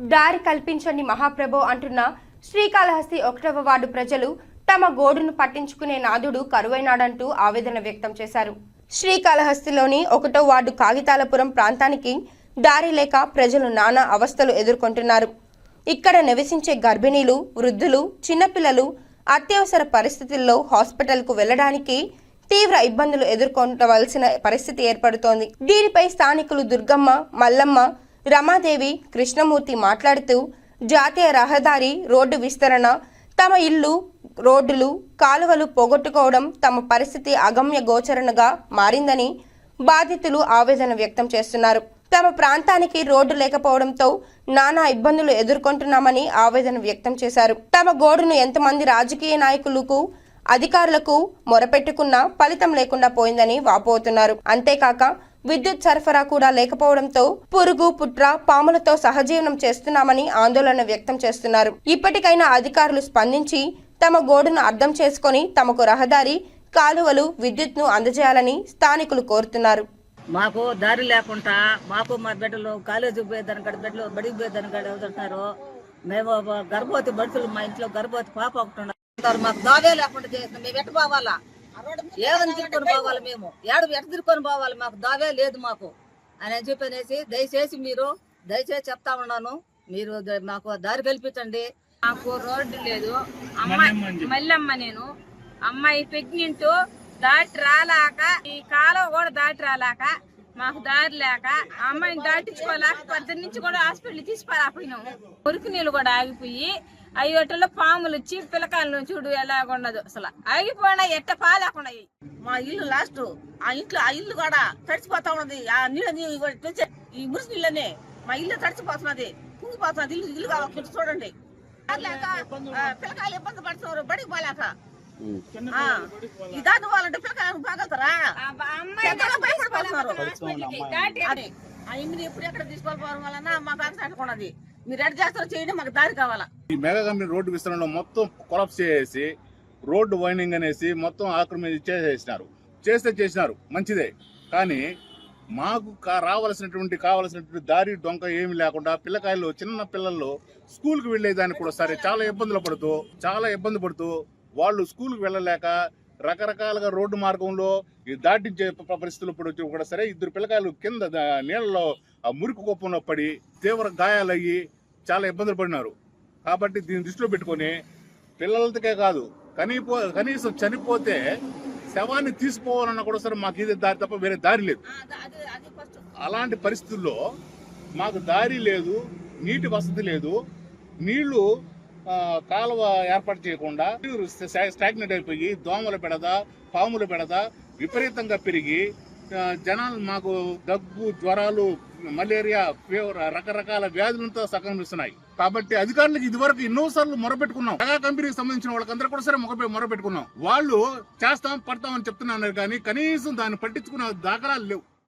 దారి కల్పించండి మహాప్రభు అంటున్న శ్రీకాళహస్తి ఒకటవ వార్డు ప్రజలు తమ గోడును పట్టించుకునే నాదుడు కరువైనాడంటూ ఆవేదన వ్యక్తం చేశారు. శ్రీకాళహస్తిలోని ఒకటో వార్డు కాగితాలపురం ప్రాంతానికి దారి లేక ప్రజలు నానా అవస్థలు ఎదుర్కొంటున్నారు. ఇక్కడ నివసించే గర్భిణీలు వృద్ధులు చిన్నపిల్లలు అత్యవసర పరిస్థితుల్లో హాస్పిటల్కు వెళ్ళడానికి తీవ్ర ఇబ్బందులు ఎదుర్కొనవలసిన పరిస్థితి ఏర్పడుతోంది. దీనిపై స్థానికులు దుర్గమ్మ మల్లమ్మ రమాదేవి కృష్ణమూర్తి మాట్లాడుతూ జాతీయ రహదారి రోడ్డు విస్తరణ తమ ఇల్లు రోడ్డులు కాలువలు పోగొట్టుకోవడం తమ పరిస్థితి అగమ్య గోచరణగా మారిందని బాధితులు ఆవేదన వ్యక్తం చేస్తున్నారు. తమ ప్రాంతానికి రోడ్డు లేకపోవడంతో నానా ఇబ్బందులు ఎదుర్కొంటున్నామని ఆవేదన వ్యక్తం చేశారు. తమ గోడును ఎంతమంది రాజకీయ నాయకులకు అధికారులకు మొరపెట్టుకున్నా ఫలితం లేకుండా పోయిందని వాపోతున్నారు. అంతేకాక విద్యుత్ సరఫరా కూడా లేకపోవడంతో పురుగు పుట్ర పాములతో సహజీవనం చేస్తున్నామని ఆందోళన వ్యక్తం చేస్తున్నారు. ఇప్పటికైనా అధికారులు స్పందించి తమ గోడును అర్థం చేసుకొని తమకు రహదారి కాలువలు విద్యుత్ను అందజేయాలని స్థానికులు కోరుతున్నారు. మాకు దారి లేకుండా మాకు మా బిడ్డలు కాలేజీకి పోయేదాని కాడ బిడ్డలు బడికి పోయేదాని కాడ వెళ్తుంటారు. మేము గర్భవతి బడుతులు మా ఇంట్లో గర్భవతి పాప ఒకటి ఉన్నారు మాకు దావే లేకుండా చేస్తున్నాం. మేము ఎట్టు పోవాలా? ఏదని తిరుకొని పోవాలి మేము. ఏడు ఎట్ట తిరుకొని పోవాలి మాకు? దావే లేదు మాకు. అని చెప్పనేసి దయచేసి మీరు దయచేసి చెప్తా ఉన్నాను. మీరు మాకు దారి కల్పించండి. నాకు రోడ్డు లేదు. అమ్మాయి మల్లమ్మ నేను. అమ్మాయి ప్రెగ్నెంట్ దాటి రాలేక ఈ కాలువ కూడా దాటి రాలేక మాకు దారి లేక ఆ అమ్మాయిని దాటించుకోలేక పొద్దున్న నుంచి కూడా హాస్పిటల్ తీసుకురాపోయినాము మురికి నీళ్ళు కూడా ఆగిపోయి అయ్యోటలో పాములు వచ్చి పిల్లకాయలు చూడు ఎలాగుండదు అసలు ఆగిపోయినా ఎట్ట పాలేకుండా. మా ఇల్లు లాస్ట్. ఆ ఇంట్లో ఆ ఇల్లు కూడా తడిచిపోతా ఉన్నది. ఆ నీళ్ళని ఈ మురికి నీళ్ళనే మా ఇల్లు తడిచిపోతున్నది కుంగిపోతున్నది. ఇల్లు ఇల్లు కావాలి చూడండి. లేక పిల్లకాయలు ఇబ్బంది పడుతున్నారు. బడికి పోలేక. దాని వాళ్ళంటే పిల్లకాయలు బాగలుగుతారా ఎప్పుడు ఎక్కడ వలన మాకు మీరు చేస్తారో చేయండి మాకు దారి కావాలా? ఈ మెగా కంపెనీ రోడ్డు విస్తరణలో మొత్తం కొలాప్స్ చేసేసి రోడ్డు వైండింగ్ అనేసి మొత్తం ఆక్రమించి చేసేసినారు. చేస్తే చేసినారు. మంచిదే. కానీ మాకు రావాల్సినటువంటి కావాల్సినటువంటి దారి డొంక ఏమి లేకుండా పిల్లకాయలు చిన్న పిల్లలు స్కూల్కి వెళ్ళేదానికి కూడా సరే చాలా ఇబ్బందులు పడుతూ చాలా ఇబ్బంది పడుతూ వాళ్ళు స్కూల్కి వెళ్ళలేక రకరకాలుగా రోడ్డు మార్గంలో దాటించే పరిస్థితులు ఇప్పుడు వచ్చి కూడా సరే ఇద్దరు పిల్లకాయలు కింద నీళ్ళలో మురికి కుప్పంలో పడి తీవ్ర గాయాలయ్యి చాలా ఇబ్బందులు పడినారు. కాబట్టి దీన్ని దృష్టిలో పెట్టుకొని పిల్లలకే కాదు కనీపో కనీసం చనిపోతే శవాన్ని తీసుకోవాలన్నా కూడా సరే మాకు ఇదే దారి తప్ప వేరే దారి లేదు. అలాంటి పరిస్థితుల్లో మాకు దారి లేదు నీటి వసతి లేదు నీళ్ళు కాలువ ఏర్పాటు చేయకుండా నీరు స్టాగ్నెట్ అయిపోయి దోమల పెడద పాముల పెడద విపరీతంగా పెరిగి జనాలు మాకు దగ్గు జ్వరాలు మలేరియా ఫీవర్ రకరకాల వ్యాధులతో సంక్రమిస్తున్నాయి. కాబట్టి అధికారులకు ఇదివరకు ఎన్నో సార్లు మొరపెట్టుకున్నాం. మెగా కంపెనీకి సంబంధించిన వాళ్ళకందరూ కూడా సరే మొగ మొరపెట్టుకున్నాం. వాళ్ళు చేస్తాం పడతామని చెప్తున్నారు కానీ కనీసం దాన్ని పట్టించుకున్న దాఖలాలు లేవు.